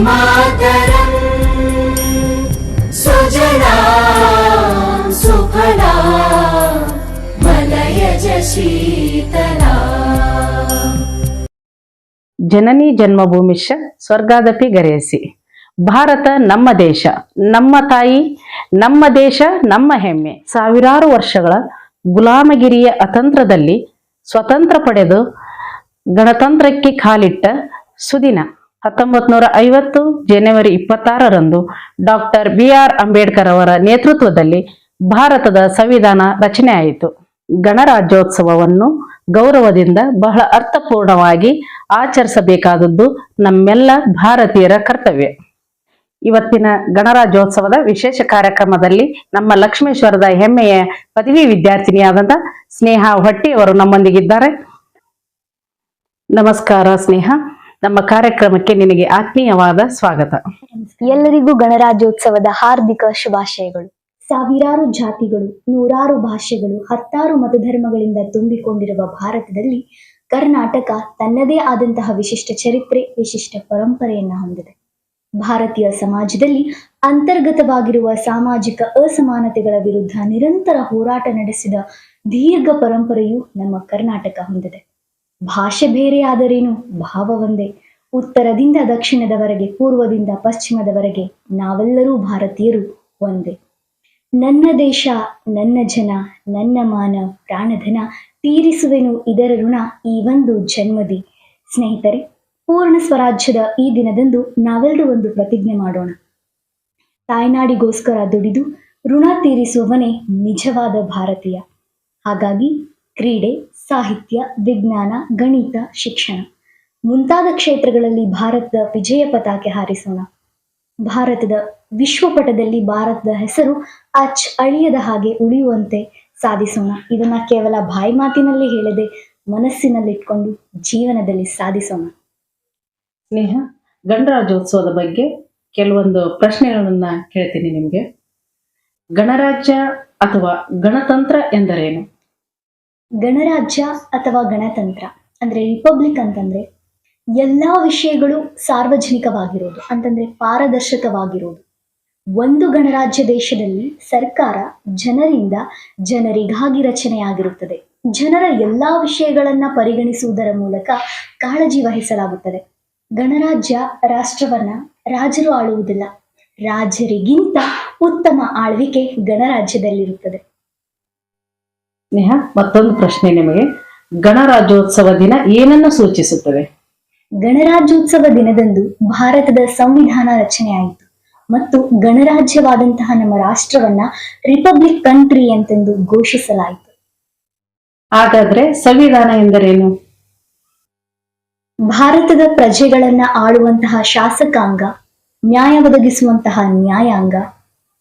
मातरम् सुजला सुफला मलयज शीतला ಜನನಿ ಜನ್ಮಭೂಮಿಶ್ಚ ಸ್ವರ್ಗಾದಪಿ ಗರೇಸಿ ಭಾರತ ನಮ್ಮ ದೇಶ ನಮ್ಮ ತಾಯಿ ನಮ್ಮ ದೇಶ ನಮ್ಮ ಹೆಮ್ಮೆ ಸಾವಿರಾರು ವರ್ಷಗಳ ಗುಲಾಮಗಿರಿಯ ಅತಂತ್ರದಲ್ಲಿ ಸ್ವತಂತ್ರ ಪಡೆದು ಗಣತಂತ್ರಕ್ಕೆ ಕಾಲಿಟ್ಟ ಸುದಿನ ಹತ್ತೊಂಬತ್ ನೂರ ಐವತ್ತು ಜನವರಿ ಇಪ್ಪತ್ತಾರರಂದು ಡಾಕ್ಟರ್ ಬಿ ಆರ್ ಅಂಬೇಡ್ಕರ್ ಅವರ ನೇತೃತ್ವದಲ್ಲಿ ಭಾರತದ ಸಂವಿಧಾನ ರಚನೆ ಆಯಿತು. ಗಣರಾಜ್ಯೋತ್ಸವವನ್ನು ಗೌರವದಿಂದ ಬಹಳ ಅರ್ಥಪೂರ್ಣವಾಗಿ ಆಚರಿಸಬೇಕಾದದ್ದು ನಮ್ಮೆಲ್ಲ ಭಾರತೀಯರ ಕರ್ತವ್ಯ. ಇವತ್ತಿನ ಗಣರಾಜ್ಯೋತ್ಸವದ ವಿಶೇಷ ಕಾರ್ಯಕ್ರಮದಲ್ಲಿ ನಮ್ಮ ಲಕ್ಷ್ಮೇಶ್ವರದ ಹೆಮ್ಮೆಯ ಪದವಿ ವಿದ್ಯಾರ್ಥಿನಿಯಾದಂಥ ಸ್ನೇಹ ಹೊಟ್ಟಿಯವರು ನಮ್ಮೊಂದಿಗಿದ್ದಾರೆ. ನಮಸ್ಕಾರ ಸ್ನೇಹ. ನಮ್ಮ ಕಾರ್ಯಕ್ರಮಕ್ಕೆ ನಿನಗೆ ಆತ್ಮೀಯವಾದ ಸ್ವಾಗತ. ಎಲ್ಲರಿಗೂ ಗಣರಾಜ್ಯೋತ್ಸವದ ಹಾರ್ದಿಕ ಶುಭಾಶಯಗಳು. ಸಾವಿರಾರು ಜಾತಿಗಳು, ನೂರಾರು ಭಾಷೆಗಳು, ಹತ್ತಾರು ಮತಧರ್ಮಗಳಿಂದ ತುಂಬಿಕೊಂಡಿರುವ ಭಾರತದಲ್ಲಿ ಕರ್ನಾಟಕ ತನ್ನದೇ ಆದಂತಹ ವಿಶಿಷ್ಟ ಚರಿತ್ರೆ, ವಿಶಿಷ್ಟ ಪರಂಪರೆಯನ್ನ ಹೊಂದಿದೆ. ಭಾರತೀಯ ಸಮಾಜದಲ್ಲಿ ಅಂತರ್ಗತವಾಗಿರುವ ಸಾಮಾಜಿಕ ಅಸಮಾನತೆಗಳ ವಿರುದ್ಧ ನಿರಂತರ ಹೋರಾಟ ನಡೆಸಿದ ದೀರ್ಘ ಪರಂಪರೆಯು ನಮ್ಮ ಕರ್ನಾಟಕ ಹೊಂದಿದೆ. ಭಾಷೆ ಬೇರೆಯಾದರೇನು ಭಾವ ಒಂದೇ ಉತ್ತರದಿಂದ ದಕ್ಷಿಣದವರೆಗೆ, ಪೂರ್ವದಿಂದ ಪಶ್ಚಿಮದವರೆಗೆ ನಾವೆಲ್ಲರೂ ಭಾರತೀಯರು ಒಂದೇ. ನನ್ನ ದೇಶ, ನನ್ನ ಜನ, ನನ್ನ ಮಾನ, ಪ್ರಾಣಧನ ತೀರಿಸುವೆನು ಇದರ ಋಣ ಈ ಒಂದು ಜನ್ಮದಿ. ಸ್ನೇಹಿತರೆ, ಪೂರ್ಣ ಸ್ವರಾಜ್ಯದ ಈ ದಿನದಂದು ನಾವೆಲ್ಲರೂ ಒಂದು ಪ್ರತಿಜ್ಞೆ ಮಾಡೋಣ. ತಾಯ್ನಾಡಿಗೋಸ್ಕರ ದುಡಿದು ಋಣ ತೀರಿಸುವವನೇ ನಿಜವಾದ ಭಾರತೀಯ. ಹಾಗಾಗಿ ಕ್ರೀಡೆ, ಸಾಹಿತ್ಯ, ವಿಜ್ಞಾನ, ಗಣಿತ, ಶಿಕ್ಷಣ. ಮುಂತಾದ ಕ್ಷೇತ್ರಗಳಲ್ಲಿ ಭಾರತದ ವಿಜಯ ಪತಾಕೆ ಹಾರಿಸೋಣ. ಭಾರತದ ವಿಶ್ವಪಟದಲ್ಲಿ ಭಾರತದ ಹೆಸರು ಅಚ್ ಅಳಿಯದ ಹಾಗೆ ಉಳಿಯುವಂತೆ ಸಾಧಿಸೋಣ. ಇದನ್ನ ಕೇವಲ ಬಾಯಿ ಮಾತಿನಲ್ಲಿ ಹೇಳದೆ ಮನಸ್ಸಿನಲ್ಲಿಟ್ಕೊಂಡು ಜೀವನದಲ್ಲಿ ಸಾಧಿಸೋಣ. ಸ್ನೇಹ, ಗಣರಾಜ್ಯೋತ್ಸವದ ಬಗ್ಗೆ ಕೆಲವೊಂದು ಪ್ರಶ್ನೆಗಳನ್ನ ಕೇಳ್ತೀನಿ ನಿಮಗೆ. ಗಣರಾಜ್ಯ ಅಥವಾ ಗಣತಂತ್ರ ಎಂದರೇನು? ಗಣರಾಜ್ಯ ಅಥವಾ ಗಣತಂತ್ರ, ಅಂದ್ರೆ ರಿಪಬ್ಲಿಕ್ ಅಂತಂದ್ರೆ ಎಲ್ಲಾ ವಿಷಯಗಳು ಸಾರ್ವಜನಿಕವಾಗಿರೋದು, ಅಂತಂದ್ರೆ ಪಾರದರ್ಶಕವಾಗಿರೋದು. ಒಂದು ಗಣರಾಜ್ಯ ದೇಶದಲ್ಲಿ ಸರ್ಕಾರ ಜನರಿಂದ ಜನರಿಗಾಗಿ ರಚನೆಯಾಗಿರುತ್ತದೆ. ಜನರ ಎಲ್ಲಾ ವಿಷಯಗಳನ್ನ ಪರಿಗಣಿಸುವುದರ ಮೂಲಕ ಕಾಳಜಿ ವಹಿಸಲಾಗುತ್ತದೆ. ಗಣರಾಜ್ಯ ರಾಷ್ಟ್ರವನ್ನ ರಾಜರು ಆಳುವುದಿಲ್ಲ. ರಾಜರಿಗಿಂತ ಉತ್ತಮ ಆಳ್ವಿಕೆ ಗಣರಾಜ್ಯದಲ್ಲಿರುತ್ತದೆ. ಸ್ನೇಹ ಮತ್ತೊಂದು ಪ್ರಶ್ನೆ ನಿಮಗೆ. ಗಣರಾಜ್ಯೋತ್ಸವ ದಿನ ಏನನ್ನು ಸೂಚಿಸುತ್ತದೆ? ಗಣರಾಜ್ಯೋತ್ಸವ ದಿನದಂದು ಭಾರತದ ಸಂವಿಧಾನ ರಚನೆಯಾಯಿತು ಮತ್ತು ಗಣರಾಜ್ಯವಾದಂತಹ ನಮ್ಮ ರಾಷ್ಟ್ರವನ್ನ ರಿಪಬ್ಲಿಕ್ ಕಂಟ್ರಿ ಅಂತಂದು ಘೋಷಿಸಲಾಯಿತು. ಹಾಗಾದ್ರೆ ಸಂವಿಧಾನ ಎಂದರೇನು? ಭಾರತದ ಪ್ರಜೆಗಳನ್ನ ಆಳುವಂತಹ ಶಾಸಕಾಂಗ ನ್ಯಾಯ ಒದಗಿಸುವಂತಹ ನ್ಯಾಯಾಂಗ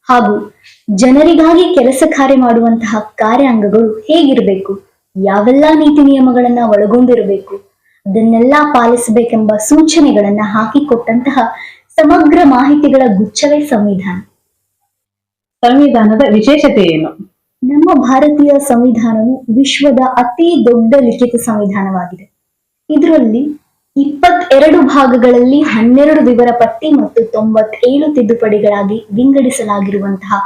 ಹಾಗೂ ಜನರಿಗಾಗಿ ಕೆಲಸ ಕಾರ್ಯ ಮಾಡುವಂತಹ ಕಾರ್ಯಾಂಗಗಳು ಹೇಗಿರಬೇಕು? ಯಾವೆಲ್ಲ ನೀತಿ ನಿಯಮಗಳನ್ನ ಒಳಗೊಂಡಿರಬೇಕು? ಅದನ್ನೆಲ್ಲ ಪಾಲಿಸಬೇಕೆಂಬ ಸೂಚನೆಗಳನ್ನ ಹಾಕಿಕೊಟ್ಟಂತಹ ಸಮಗ್ರ ಮಾಹಿತಿಗಳ ಗುಚ್ಛವೇ ಸಂವಿಧಾನ. ಸಂವಿಧಾನದ ವಿಶೇಷತೆ ಏನು? ನಮ್ಮ ಭಾರತೀಯ ಸಂವಿಧಾನವು ವಿಶ್ವದ ಅತಿ ದೊಡ್ಡ ಲಿಖಿತ ಸಂವಿಧಾನವಾಗಿದೆ. ಇದರಲ್ಲಿ ಇಪ್ಪತ್ತೆರಡು ಭಾಗಗಳಲ್ಲಿ ಹನ್ನೆರಡು ವಿವರ ಪಟ್ಟಿ ಮತ್ತು ತೊಂಬತ್ತೇಳು ತಿದ್ದುಪಡಿಗಳಾಗಿ ವಿಂಗಡಿಸಲಾಗಿರುವಂತಹ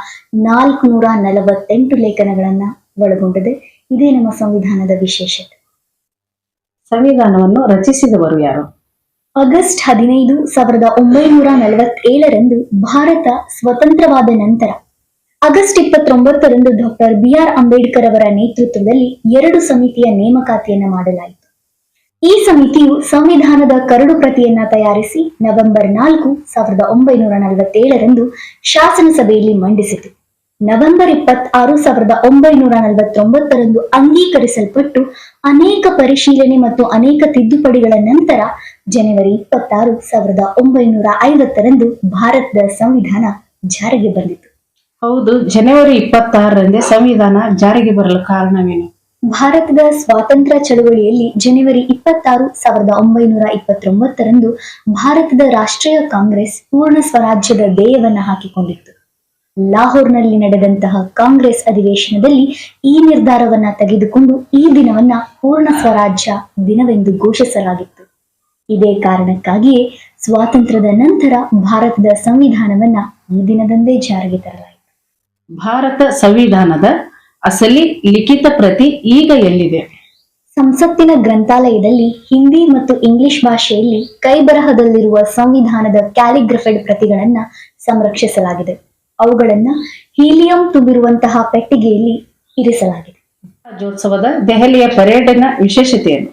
ನಾಲ್ಕುನೂರ ನಲವತ್ತೆಂಟು ಲೇಖನಗಳನ್ನ ಒಳಗೊಂಡಿದೆ. ಇದೇ ನಮ್ಮ ಸಂವಿಧಾನದ ವಿಶೇಷತೆ. ಸಂವಿಧಾನವನ್ನು ರಚಿಸಿದವರು ಯಾರು? ಆಗಸ್ಟ್ ಹದಿನೈದು ಸಾವಿರದ ಒಂಬೈನೂರ ನಲವತ್ತೇಳರಂದು ಭಾರತ ಸ್ವತಂತ್ರವಾದ ನಂತರ ಆಗಸ್ಟ್ ಇಪ್ಪತ್ತೊಂಬತ್ತರಂದು ಡಾಕ್ಟರ್ ಬಿ ಆರ್ ಅಂಬೇಡ್ಕರ್ ಅವರ ನೇತೃತ್ವದಲ್ಲಿ ಎರಡು ಸಮಿತಿಯ ನೇಮಕಾತಿಯನ್ನು ಮಾಡಲಾಯಿತು. ಈ ಸಮಿತಿಯು ಸಂವಿಧಾನದ ಕರಡು ಪ್ರತಿಯನ್ನ ತಯಾರಿಸಿ ನವೆಂಬರ್ ನಾಲ್ಕು ಸಾವಿರದ ಒಂಬೈನೂರ ನಲವತ್ತೇಳರಂದು ಶಾಸನಸಭೆಯಲ್ಲಿ ಮಂಡಿಸಿತು. ನವೆಂಬರ್ ಇಪ್ಪತ್ತಾರು ಸಾವಿರದ ಒಂಬೈನೂರ ನಲವತ್ತೊಂಬತ್ತರಂದು ಅಂಗೀಕರಿಸಲ್ಪಟ್ಟು ಅನೇಕ ಪರಿಶೀಲನೆ ಮತ್ತು ಅನೇಕ ತಿದ್ದುಪಡಿಗಳ ನಂತರ ಜನವರಿ ಇಪ್ಪತ್ತಾರು ಸಾವಿರದ ಒಂಬೈನೂರ ಐವತ್ತರಂದು ಭಾರತದ ಸಂವಿಧಾನ ಜಾರಿಗೆ ಬಂದಿತು. ಹೌದು, ಜನವರಿ ಇಪ್ಪತ್ತಾರರಂದೇ ಸಂವಿಧಾನ ಜಾರಿಗೆ ಬರಲು ಕಾರಣವೇನು? ಭಾರತದ ಸ್ವಾತಂತ್ರ್ಯ ಚಳವಳಿಯಲ್ಲಿ ಜನವರಿ ಇಪ್ಪತ್ತಾರು ಸಾವಿರದ ಒಂಬೈನೂರ ಇಪ್ಪತ್ತೊಂಬತ್ತರಂದು ಭಾರತದ ರಾಷ್ಟ್ರೀಯ ಕಾಂಗ್ರೆಸ್ ಪೂರ್ಣ ಸ್ವರಾಜ್ಯದ ಧ್ಯೇಯವನ್ನ ಹಾಕಿಕೊಂಡಿತ್ತು. ಲಾಹೋರ್ನಲ್ಲಿ ನಡೆದಂತಹ ಕಾಂಗ್ರೆಸ್ ಅಧಿವೇಶನದಲ್ಲಿ ಈ ನಿರ್ಧಾರವನ್ನ ತೆಗೆದುಕೊಂಡು ಈ ದಿನವನ್ನ ಪೂರ್ಣ ಸ್ವರಾಜ್ಯ ದಿನವೆಂದು ಘೋಷಿಸಲಾಗಿತ್ತು. ಇದೇ ಕಾರಣಕ್ಕಾಗಿಯೇ ಸ್ವಾತಂತ್ರ್ಯದ ನಂತರ ಭಾರತದ ಸಂವಿಧಾನವನ್ನ ಈ ದಿನದಂದೇ ಜಾರಿಗೆ ತರಲಾಯಿತು. ಭಾರತ ಸಂವಿಧಾನದ ಅಸಲಿ ಲಿಖಿತ ಪ್ರತಿ ಈಗ ಎಲ್ಲಿದೆ? ಸಂಸತ್ತಿನ ಗ್ರಂಥಾಲಯದಲ್ಲಿ ಹಿಂದಿ ಮತ್ತು ಇಂಗ್ಲಿಷ್ ಭಾಷೆಯಲ್ಲಿ ಕೈಬರಹದಲ್ಲಿರುವ ಸಂವಿಧಾನದ ಕ್ಯಾಲಿಗ್ರಫೆಡ್ ಪ್ರತಿಗಳನ್ನ ಸಂರಕ್ಷಿಸಲಾಗಿದೆ. ಅವುಗಳನ್ನ ಹೀಲಿಯಂ ತುಂಬಿರುವಂತಹ ಪೆಟ್ಟಿಗೆಯಲ್ಲಿ ಇರಿಸಲಾಗಿದೆ. ರಾಜ್ಯೋತ್ಸವದ ದೆಹಲಿಯ ಪರೇಡ್ನ ವಿಶೇಷತೆಯನ್ನು.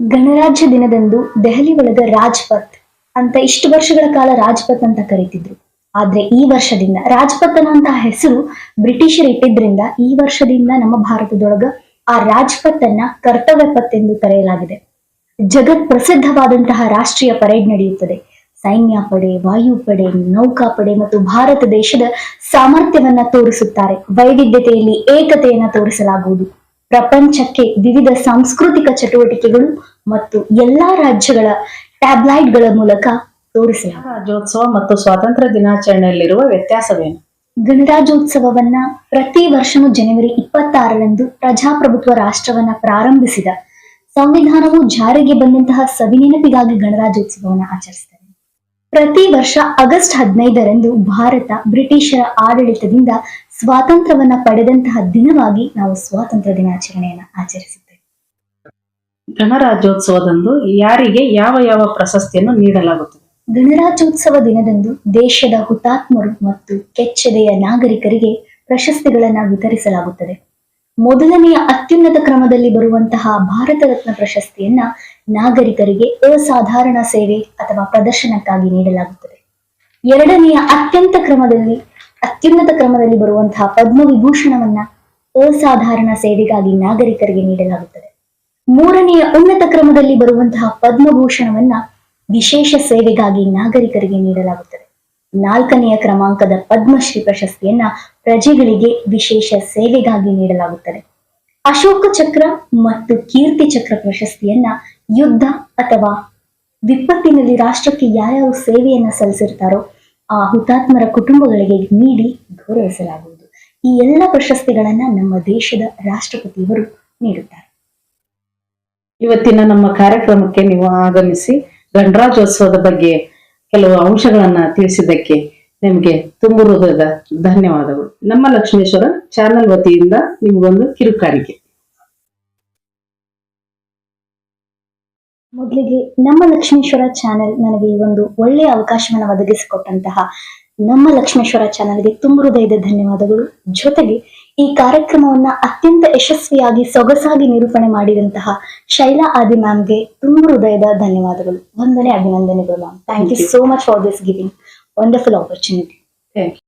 ಗಣರಾಜ್ಯ ದಿನದಂದು ದೆಹಲಿ ಒಳಗ ರಾಜ್ಪಥ್ ಅಂತ ಇಷ್ಟು ವರ್ಷಗಳ ಕಾಲ ರಾಜ್ಪಥ್ ಅಂತ ಕರೀತಿದ್ರು. ಆದ್ರೆ ಈ ವರ್ಷದಿಂದ ರಾಜ್ಪಥ್ ಅನ್ನುವಂತಹ ಹೆಸರು ಬ್ರಿಟಿಷರು ಇಟ್ಟಿದ್ರಿಂದ ಈ ವರ್ಷದಿಂದ ನಮ್ಮ ಭಾರತದೊಳಗ ಆ ರಾಜ್ಪಥ್ ಅನ್ನ ಕರ್ತವ್ಯ ಪಥ್ ಎಂದು ಕರೆಯಲಾಗಿದೆ. ಜಗತ್ ಪ್ರಸಿದ್ಧವಾದಂತಹ ರಾಷ್ಟ್ರೀಯ ಪರೇಡ್ ನಡೆಯುತ್ತದೆ. ಸೈನ್ಯ ಪಡೆ ವಾಯುಪಡೆ ನೌಕಾಪಡೆ ಮತ್ತು ಭಾರತ ದೇಶದ ಸಾಮರ್ಥ್ಯವನ್ನ ತೋರಿಸುತ್ತಾರೆ. ವೈವಿಧ್ಯತೆಯಲ್ಲಿ ಏಕತೆಯನ್ನ ತೋರಿಸಲಾಗುವುದು. ಪ್ರಪಂಚಕ್ಕೆ ವಿವಿಧ ಸಾಂಸ್ಕೃತಿಕ ಚಟುವಟಿಕೆಗಳು ಮತ್ತು ಎಲ್ಲಾ ರಾಜ್ಯಗಳ ಟ್ಯಾಬ್ಲೈಟ್ಗಳ ಮೂಲಕ ತೋರಿಸಲಾಗುತ್ತದೆ ರಾಜ್ಯೋತ್ಸವ ಮತ್ತು ಸ್ವಾತಂತ್ರ್ಯ ದಿನಾಚರಣೆಯಲ್ಲಿರುವ ವ್ಯತ್ಯಾಸವೇನು? ಗಣರಾಜ್ಯೋತ್ಸವವನ್ನ ಪ್ರತಿ ವರ್ಷವೂ ಜನವರಿ ಇಪ್ಪತ್ತಾರರಂದು ಪ್ರಜಾಪ್ರಭುತ್ವ ರಾಷ್ಟ್ರವನ್ನ ಪ್ರಾರಂಭಿಸಿದ ಸಂವಿಧಾನವು ಜಾರಿಗೆ ಬಂದಂತಹ ಸವಿನೆನಪಿಗಾಗಿ ಗಣರಾಜ್ಯೋತ್ಸವವನ್ನ ಆಚರಿಸುತ್ತಾರೆ ಪ್ರತಿ ವರ್ಷ ಆಗಸ್ಟ್ ಹದಿನೈದರಂದು ಭಾರತ ಬ್ರಿಟಿಷರ ಆಡಳಿತದಿಂದ ಸ್ವಾತಂತ್ರ್ಯವನ್ನ ಪಡೆದಂತಹ ದಿನವಾಗಿ ನಾವು ಸ್ವಾತಂತ್ರ್ಯ ದಿನಾಚರಣೆಯನ್ನು ಆಚರಿಸುತ್ತೇವೆ. ಗಣರಾಜ್ಯೋತ್ಸವದಂದು ಯಾರಿಗೆ ಯಾವ ಯಾವ ಪ್ರಶಸ್ತಿಯನ್ನು ನೀಡಲಾಗುತ್ತದೆ? ಗಣರಾಜ್ಯೋತ್ಸವ ದಿನದಂದು ದೇಶದ ಹುತಾತ್ಮರು ಮತ್ತು ಕೆಚ್ಚೆದೆಯ ನಾಗರಿಕರಿಗೆ ಪ್ರಶಸ್ತಿಗಳನ್ನು ವಿತರಿಸಲಾಗುತ್ತದೆ. ಮೊದಲನೆಯ ಅತ್ಯುನ್ನತ ಕ್ರಮದಲ್ಲಿ ಬರುವಂತಹ ಭಾರತ ರತ್ನ ಪ್ರಶಸ್ತಿಯನ್ನ ನಾಗರಿಕರಿಗೆ ಅಸಾಧಾರಣ ಸೇವೆ ಅಥವಾ ಪ್ರದರ್ಶನಕ್ಕಾಗಿ ನೀಡಲಾಗುತ್ತದೆ. ಎರಡನೆಯ ಅತ್ಯಂತ ಕ್ರಮದಲ್ಲಿ, ಅತ್ಯುನ್ನತ ಕ್ರಮದಲ್ಲಿ ಬರುವಂತಹ ಪದ್ಮವಿಭೂಷಣವನ್ನ ಅಸಾಧಾರಣ ಸೇವೆಗಾಗಿ ನಾಗರಿಕರಿಗೆ ನೀಡಲಾಗುತ್ತದೆ. ಮೂರನೆಯ ಉನ್ನತ ಕ್ರಮದಲ್ಲಿ ಬರುವಂತಹ ಪದ್ಮಭೂಷಣವನ್ನ ವಿಶೇಷ ಸೇವೆಗಾಗಿ ನಾಗರಿಕರಿಗೆ ನೀಡಲಾಗುತ್ತದೆ. ನಾಲ್ಕನೆಯ ಕ್ರಮಾಂಕದ ಪದ್ಮಶ್ರೀ ಪ್ರಶಸ್ತಿಯನ್ನ ಪ್ರಜೆಗಳಿಗೆ ವಿಶೇಷ ಸೇವೆಗಾಗಿ ನೀಡಲಾಗುತ್ತದೆ. ಅಶೋಕ ಚಕ್ರ ಮತ್ತು ಕೀರ್ತಿ ಚಕ್ರ ಪ್ರಶಸ್ತಿಯನ್ನ ಯುದ್ಧ ಅಥವಾ ವಿಪತ್ತಿನಲ್ಲಿ ರಾಷ್ಟ್ರಕ್ಕೆ ಯಾರ್ಯಾರು ಸೇವೆಯನ್ನ ಸಲ್ಲಿಸಿರ್ತಾರೋ ಆ ಹುತಾತ್ಮರ ಕುಟುಂಬಗಳಿಗೆ ನೀಡಿ ಗೌರವಿಸಲಾಗುವುದು. ಈ ಎಲ್ಲ ಪ್ರಶಸ್ತಿಗಳನ್ನ ನಮ್ಮ ದೇಶದ ರಾಷ್ಟ್ರಪತಿಯವರು ನೀಡುತ್ತಾರೆ. ಇವತ್ತಿನ ನಮ್ಮ ಕಾರ್ಯಕ್ರಮಕ್ಕೆ ನೀವು ಆಗಮಿಸಿ ಗಣರಾಜ್ಯೋತ್ಸವದ ಬಗ್ಗೆ ಕೆಲವು ಅಂಶಗಳನ್ನ ತಿಳಿಸಿದ್ದಕ್ಕೆ ನಿಮಗೆ ತುಂಬ ಹೃದಯದ ಧನ್ಯವಾದಗಳು. ನಮ್ಮ ಲಕ್ಷ್ಮೇಶ್ವರ ಚಾನೆಲ್ ವತಿಯಿಂದ ನಿಮಗೊಂದು ಕಿರುಕಾರಿಕೆ. ಮೊದಲಿಗೆ ನಮ್ಮ ಲಕ್ಷ್ಮೇಶ್ವರ ಚಾನೆಲ್ ನನಗೆ ಈ ಒಂದು ಒಳ್ಳೆಯ ಅವಕಾಶವನ್ನು ಒದಗಿಸಿಕೊಟ್ಟಂತಹ ನಮ್ಮ ಲಕ್ಷ್ಮೇಶ್ವರ ಚಾನೆಲ್ಗೆ ತುಂಬ ಹೃದಯದ ಧನ್ಯವಾದಗಳು. ಜೊತೆಗೆ ಈ ಕಾರ್ಯಕ್ರಮವನ್ನ ಅತ್ಯಂತ ಯಶಸ್ವಿಯಾಗಿ ಸೊಗಸಾಗಿ ನಿರೂಪಣೆ ಮಾಡಿದಂತಹ ಶೈಲಾ ಆದಿ ಮ್ಯಾಮ್ಗೆ ತುಂಬ ಹೃದಯದ ಧನ್ಯವಾದಗಳು. ಒಂದನೇ ಅಭಿನಂದನೆಗಳು ma'am. Thank you so much for this giving wonderful opportunity thank you